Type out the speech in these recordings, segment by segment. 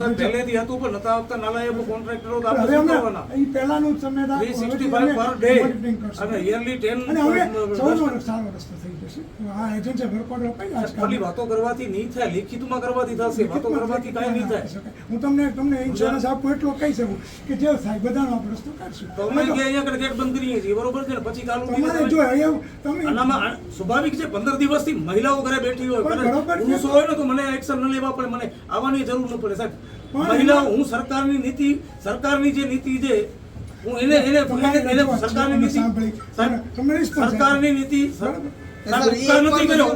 પહેલેથી હતું પણ નતા આવતા. નાલાયકો કોન્ટ્રાક્ટરો તો આપણે શું કરવાના એ પહેલાનું તમે પર ડે અને યરલી ટેન અને હવે સૌનો સારો રસ્તો થઈ જશે. આ એજન્સી વર્કઆઉટ અપાઈ આ ખાલી વાતો કરવાથી નહીં થાય લેખિતમાં કરવાથી થશે વાતો કરવાથી કાંઈ નહીં થાય. હું તમને તમને ઇન્સ્યોરન્સ આપું એટલો કહી શકું કે જે થાય બધાનો આપણે રસ્તો કાઢશું. તો કે અહીંયા આગળ ગેટ બંધ કરીએ છીએ બરોબર છે ને? પછી કાલ તમારે તમે- જો એવું તમે આનામાં સ્વાભાવિક છે પંદર દિવસથી મહિલાઓ ઘરે બેઠી હોય. પુરુષો હોય ને તો મને એક્શન ન લેવા પડે મને આવવાની જરૂર ન પડે. સાહેબ પણ મહિલાઓ હું સરકારની નીતિ સરકારની જે નીતિ છે હું એને એને એને- સરકારની નીતિ સરકારની નીતિ ઉપકાર નથી કર્યો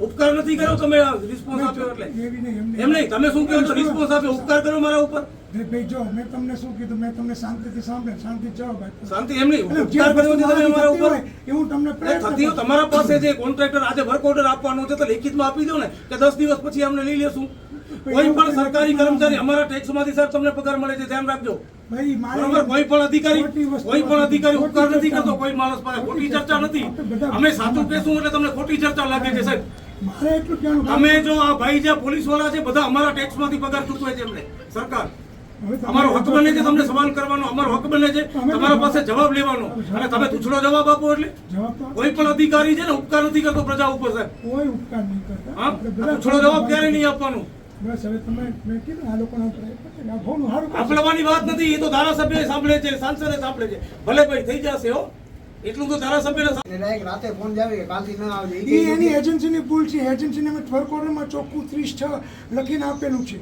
ઉપકાર નથી કર્યો તમે રિસ્પોન્સ આપ્યો એટલે. એમ નહીં. એમ નહીં તમે શું કહો છો? રિસ્પોન્સ આપ્યો ઉપકાર કર્યો મારા ઉપર? ભાઈ ભાઈ જો મેં તમને શું કીધું? મેં તમને શાંતિથી સાંભળે શાંતિ જવાબ આપ્યો શાંતિ એમ નહીં. ઉપકાર કર્યો છે તમે મારા ઉપર એવું તમને પ્રયત્ન થતી તમારા પાસે જે કોન્ટ્રાક્ટર આજે વર્ક ઓર્ડર આપવાનો છે તો લેખિતમાં આપી દો ને કે દસ દિવસ પછી અમને લઈ લેશું. કોઈ પણ સરકારી કર્મચારી અમારા ટેક્સમાંથી સાહેબ તમને પગાર મળે છે ધ્યાન રાખજો. ભાઈ બરોબર? કોઈ પણ અધિકારી કોઈ પણ અધિકારી ઉપકાર નથી કરતો. કોઈ માણસ પાસે ખોટી ચર્ચા નથી. અમે સાચું કહેશું એટલે તમને ખોટી ચર્ચા લાગે છે સાહેબ. તમે જો આ ભાઈ જે પોલીસવાળા છે બધા અમારા ટેક્સમાંથી પગાર ચૂકવે છે એમને. સરકાર. અમારો હક બને છે તમને સવાલ કરવાનો અમારો હક બને છે. તમારા પાસે જવાબ લેવાનો. અને તમે તૂછડો જવાબ આપો એટલે? કોઈ પણ અધિકારી છે ને ઉપકાર નથી કરતો પ્રજા ઉપર સાહેબ. કોઈ ઉપકાર નહીં કરતા. હા? આપણે જવાબ ક્યારે નહીં આપવાનો? બસ હવે તમે મેં કીધું આ લોકોના પ્રયત્ન સારું આપલવાની વાત નથી એ તો ધારાસભ્ય સાંભળે છે સાંસદે સાંભળે છે. ભલે ભાઈ થઈ જશે હો. એટલું તો ધારાસભ્ય સાંભળે. એટલે રાતે ફોન જાવે આવે કે કાલથી ના આવજે. એ એની? એજન્સીની ભૂલ છે. એજન્સીને મેં વર્ક ઓર્ડરમાં ચોખ્ખું ત્રીસ છ લખીને આપેલું છે.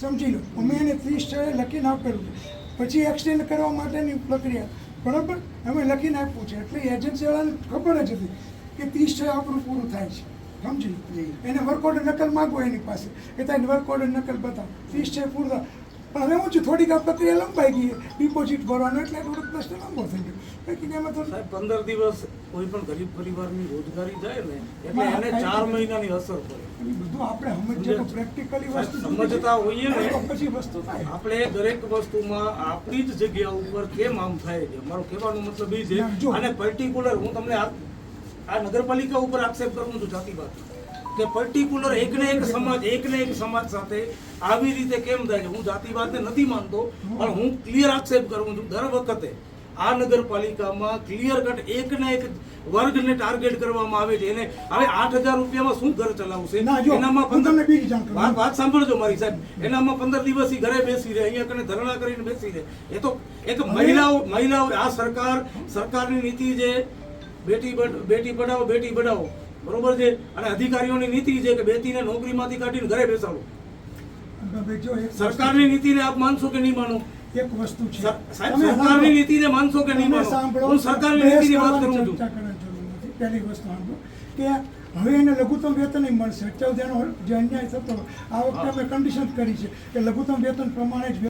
સમજી લો અમે એને ત્રીસ સ્થળે લખીને આપેલું છે. પછી એક્સટેન્ડ કરવા માટેની પ્રક્રિયા. બરાબર? અમે લખીને આપ્યું છે. એટલે એજન્સીવાળાને ખબર જ હતી કે ત્રીસ સ્થળે આપણું પૂરું થાય છે. સમજી? લો એને વર્ક ઓર્ડર નકલ માગો એની પાસે. કે તારી વર્ક ઓર્ડર નકલ બતાવો. ત્રીસ સ્થળે પૂરું થાય. પણ હવે હું છું થોડીક આ પ્રક્રિયા લંબાઈ ગઈ ડિપોઝિટ ભરવાનો એટલે થોડોક પ્રશ્ન લાંબો થઈ ગયો. બાકી એમાં તો સાહેબ પંદર દિવસ કોઈ પણ ગરીબ પરિવારની રોજગારી જાય ને એટલે એને ચાર મહિનાની અસર પડે. બધું આપણે સમજીએ તો પ્રેક્ટિકલી વસ્તુ સમજતા હોઈએ ને પછી વસ્તુ થાય. આપણે દરેક વસ્તુમાં આપણી જ જગ્યા ઉપર કેમ આમ થાય છે? મારો કહેવાનો મતલબ એ છે. અને પર્ટિક્યુલર હું તમને આ આ નગરપાલિકા ઉપર આક્ષેપ કરું છું જાતિવાદ કે પર્ટિક્યુલર એકને એક સમાજ એકને એક સમાજ સાથે આવી રીતે કેમ થાય છે? હું જાતિવાદને નથી માનતો પણ હું ક્લિયર આક્ષેપ કરું છું. દર વખતે આ નગરપાલિકામાં ક્લિયર કટ એકને એક વર્ગને ટાર્ગેટ કરવામાં આવે છે. એને હવે આઠ હજાર રૂપિયામાં શું ઘર ચલાવશે? એનામાં પંદર-. વાત વાત સાંભળજો મારી સાહેબ. એનામાં પંદર દિવસ ઈ ઘરે બેસી રહે અહીંયા કને ધરણા કરીને બેસી રહે. એ તો એક મહિલાઓ મહિલાઓ આ સરકાર સરકારની નીતિ છે બેટી બેટી પઢાઓ બેટી બઢાઓ બરોબર છે? અને અધિકારીઓની નીતિ છે કે બેટીને નોકરીમાંથી કાઢીને ઘરે બેસાડો. હવે સરકારની નીતિને આપ માનશો કે નહીં માનો? એક વસ્તુ છે. સાહેબ સરકારની નીતિને માનશો કે નહીં માનો? હું સરકારની નીતિની વાત કરું છું. પહેલી વસ્તુ સાંભળો. કે હવે એને લઘુત્તમ વેતન મળશે. અત્યારે જે અન્યાય થતો આ વખતે અમે કન્ડિશન કરી છે કે લઘુત્તમ વેતન પ્રમાણે જ